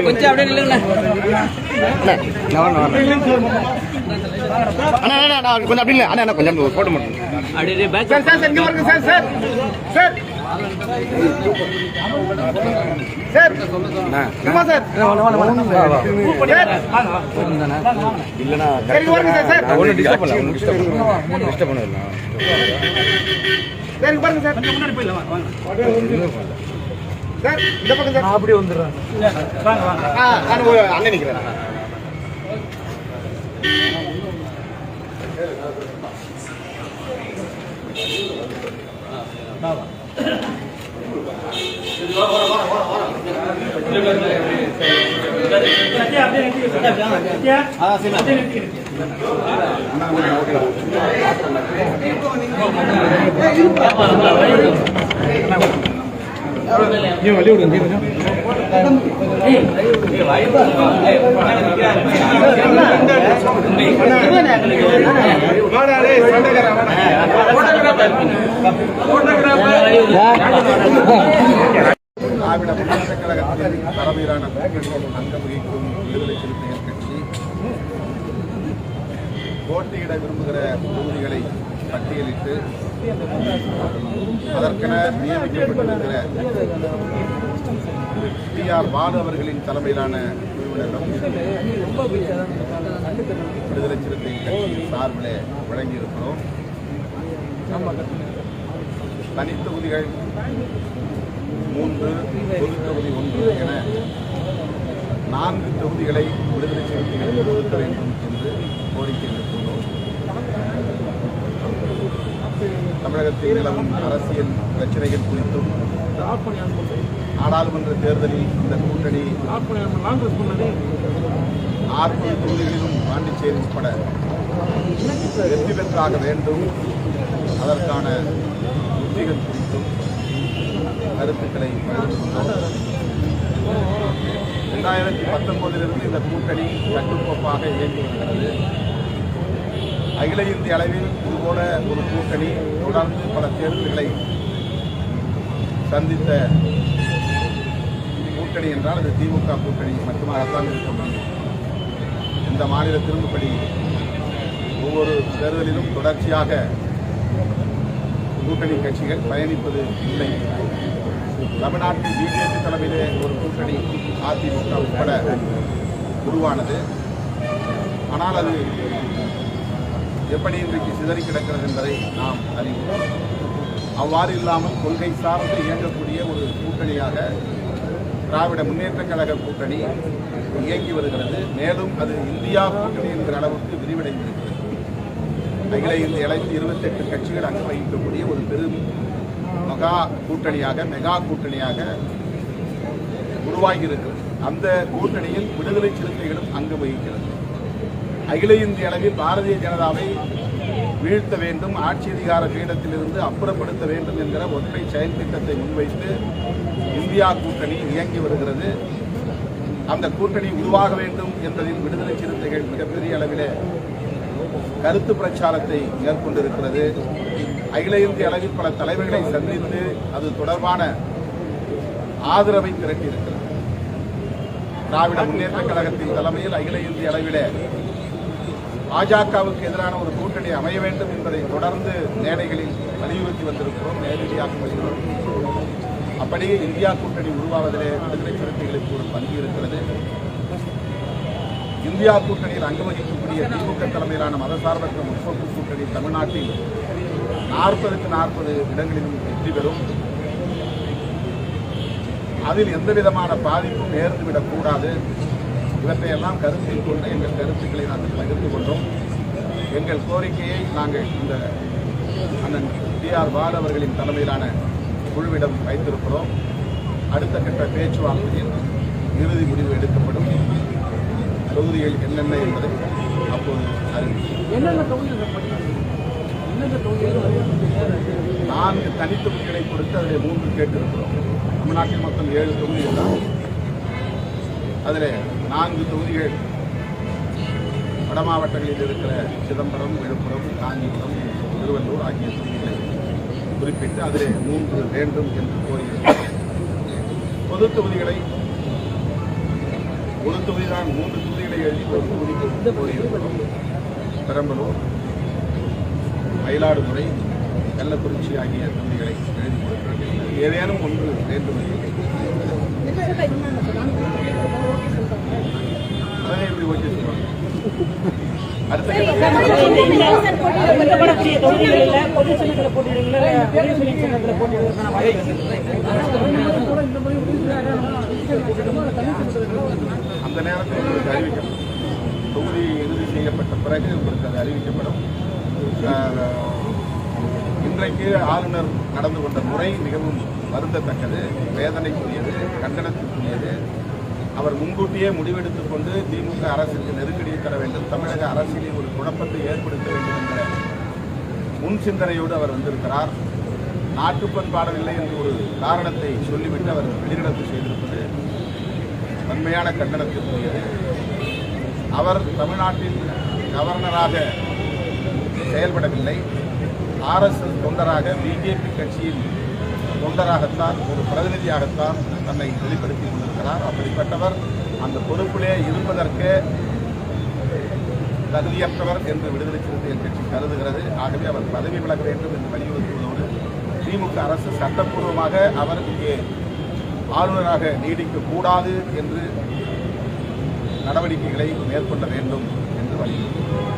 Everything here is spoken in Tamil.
கொஞ்சம் அப்படியே நில்லுங்க கொஞ்சம் அப்படி இல்லை அண்ணா கொஞ்சம் போட்டு மட்டும் அப்படியே பேக் சார் சார் சார் வருங்க சார் சார் சார் இல்லைண்ணா பாருங்க சார் சார் இந்த பக்கம் சார் அப்படியே வந்துடுறேன் ஆ, நான் ஒரு அண்ணன் நிக்கிறேன் திராவிட முன்னேற்ற கழகத்தின் தலைமையிலான அங்கம் வகிக்கும் விடுதலை சிறுத்தைகள் கட்சி போட்டியிட விரும்புகிற தொகுதிகளை பட்டியலிட்டு அதற்கென நியமிக்கப்பட்டிருக்கிற பி ஆர் பாலு அவர்களின் தலைமையிலான குழுவினரிடம் விடுதலை சிறுத்தை கட்சியின் சார்பில் வழங்கியிருக்கிறோம். தனித்தொகுதிகள் மூன்று பொது தொகுதி ஒன்று என நான்கு தொகுதிகளை விடுதலை சிறுத்தைகள் ஒதுக்க வேண்டும் என்று கோரிக்கை தமிழகத்தில் நிலவும் அரசியல் பிரச்சனைகள் குறித்தும் நாடாளுமன்ற தேர்தலில் இந்த கூட்டணி நாற்பது தொகுதிகளிலும் பாண்டிச்சேரி உட்பட வெற்றி பெற்றாக வேண்டும். அதற்கான உத்திகள் குறித்தும் கருத்துக்களை ரெண்டாயிரத்தி பத்தொன்பதிலிருந்து இந்த கூட்டணி கட்டுக்கோப்பாக இயங்கி வருகிறது அகில இந்திய அளவில் இதுபோல ஒரு கூட்டணி தொடர்ந்து பல தேர்தல்களை சந்தித்த கூட்டணி என்றால் அது திமுக கூட்டணி மட்டுமாகத்தான் இருக்கும் இந்த மாநில திரும்பப்படி ஒவ்வொரு தேர்தலிலும் தொடர்ச்சியாக கூட்டணி கட்சிகள் பயணிப்பது இல்லை. தமிழ்நாட்டில் பிஜேபி தலைமையிலே ஒரு கூட்டணி அதிமுக உட்பட உருவானது. ஆனால் அது எப்படி இன்றைக்கு சிதறி கிடக்கிறது என்பதை நாம் அறிவோம். அவ்வாறு இல்லாமல் கொள்கை சார்ந்து இயங்கக்கூடிய ஒரு கூட்டணியாக திராவிட முன்னேற்ற கழக கூட்டணி இயங்கி வருகிறது. மேலும் அது இந்தியா கூட்டணி என்கிற அளவுக்கு விரிவடைந்திருக்கிறது. அகில இந்திய அளவில் இருபத்தெட்டு கட்சிகள் அங்கு வகிக்கக்கூடிய ஒரு பெரும் மகா கூட்டணியாக மெகா கூட்டணியாக உருவாகி இருக்கிறது. அந்த கூட்டணியில் விடுதலை சிறுத்தைகளும் அங்கு வகிக்கிறது. அகில இந்திய அளவில் பாரதிய ஜனதாவை வீழ்த்த வேண்டும் ஆட்சி அதிகார பீடத்திலிருந்து அப்புறப்படுத்த வேண்டும் என்கிற ஒற்றை செயல் திட்டத்தை முன்வைத்து இந்தியா கூட்டணி இயங்கி வருகிறது. அந்த கூட்டணி உருவாக வேண்டும் என்பதில் விடுதலை சிறுத்தைகள் மிகப்பெரிய அளவில் கருத்து பிரச்சாரத்தை மேற்கொண்டிருக்கிறது. அகில இந்திய அளவில் பல தலைவர்களை சந்தித்து அது தொடர்பான ஆதரவை திரட்டியிருக்கிறது. திராவிட முன்னேற்ற கழகத்தின் தலைமையில் அகில இந்திய அளவிலே பாஜகவுக்கு எதிரான ஒரு கூட்டணி அமைய வேண்டும் என்பதை தொடர்ந்து மேடைகளில் வலியுறுத்தி வந்திருக்கிறோம். நேரடியாக வலியுறுத்தி அப்படியே இந்தியா கூட்டணி உருவாவதிலே விடுதலை சிறுத்தைகளுக்கு ஒரு பங்கு இருக்கிறது. இந்தியா கூட்டணியில் அங்கு வகிக்கக்கூடிய திமுக தலைமையிலான மதசார்பற்ற முற்போக்கு கூட்டணி தமிழ்நாட்டில் நாற்பதுக்கு நாற்பது இடங்களிலும் வெற்றி பெறும். அதில் எந்த விதமான பாதிப்பும் நேர்ந்துவிடக் கூடாது. இவற்றையெல்லாம் கருத்தில் கொண்டு எங்கள் கருத்துக்களை நாங்கள் பகிர்ந்து கொண்டோம். எங்கள் கோரிக்கையை நாங்கள் இந்த அண்ணன் டி ஆர் பால் அவர்களின் தலைமையிலான குழுவிடம் வைத்திருக்கிறோம். அடுத்த கட்ட பேச்சுவார்த்தையில் இறுதி முடிவு எடுக்கப்படும். தொகுதிகள் என்னென்ன என்பதை அப்போது நான்கு தனித்தொகுதிகளை கொடுத்து அதில் மூன்று கேட்டிருக்கிறோம். தமிழ்நாட்டில் மொத்தம் ஏழு தொகுதிகள் தான். அதில் நான்கு தொகுதிகள். வட மாவட்டங்களில் இருக்கிற சிதம்பரம் விழுப்புரம் காஞ்சிபுரம் திருவள்ளூர் ஆகிய தொகுதிகளை குறிப்பிட்டு அதில் மூன்று வேண்டும் என்று கோரியிருக்கிறோம். பொது தொகுதிகளை ஒரு தொகுதிதான் மூன்று தொகுதிகளை எழுதி ஒரு தொகுதிக்கு கோரியிருக்கிறோம். பெரம்பலூர் மயிலாடுதுறை கள்ளக்குறிச்சி ஆகிய தொகுதிகளை எழுதி கொடுத்திருக்கிறேன் ஏதேனும் ஒன்று வேண்டும் அந்த நேரத்தில் உங்களுக்கு அறிவிக்கப்படும் தொகுதி இறுதி செய்யப்பட்ட பிறகு உங்களுக்கு அது அறிவிக்கப்படும் இன்றைக்கு ஆளுநர் நடந்து கொண்ட முறை மிகவும் வருந்தத்தக்கது வேதனைக்குரியது கண்டனத்திற்குரியது. அவர் முன்கூட்டியே முடிவெடுத்துக் கொண்டு திமுக அரசுக்கு நெருக்கடியை தர வேண்டும். தமிழக அரசியலில் ஒரு குழப்பத்தை ஏற்படுத்த வேண்டும் என்ற முன் சிந்தனையோடு அவர் வந்திருக்கிறார். நாட்டுப்பண் பாடவில்லை என்று ஒரு காரணத்தை சொல்லிவிட்டு அவர் வெளிநடப்பு செய்திருப்பது வன்மையான கண்டனத்திற்குரியது அவர் தமிழ்நாட்டில் கவர்னராக செயல்படவில்லை. ஆர்எஸ்எஸ் தொண்டராக பிஜேபி கட்சியின் தொண்டராகத்தான் ஒரு பிரதிநிதியாகத்தான் தன்னை வெளிப்படுத்திக் கொண்டிருக்கிறார். அப்படிப்பட்டவர் அந்த பொறுப்பிலே இருப்பதற்கு தகுதியற்றவர் என்று விடுதலை சிறுத்தைகள் கட்சி கருதுகிறது. ஆகவே அவர் பதவி விலக வேண்டும் என்று வலியுறுத்துவதோடு திமுக அரசு சட்டப்பூர்வமாக அவர் இங்கே ஆளுநராக நீடிக்கக்கூடாது என்று நடவடிக்கைகளை மேற்கொள்ள வேண்டும் என்று வலியுறுத்துகிறார்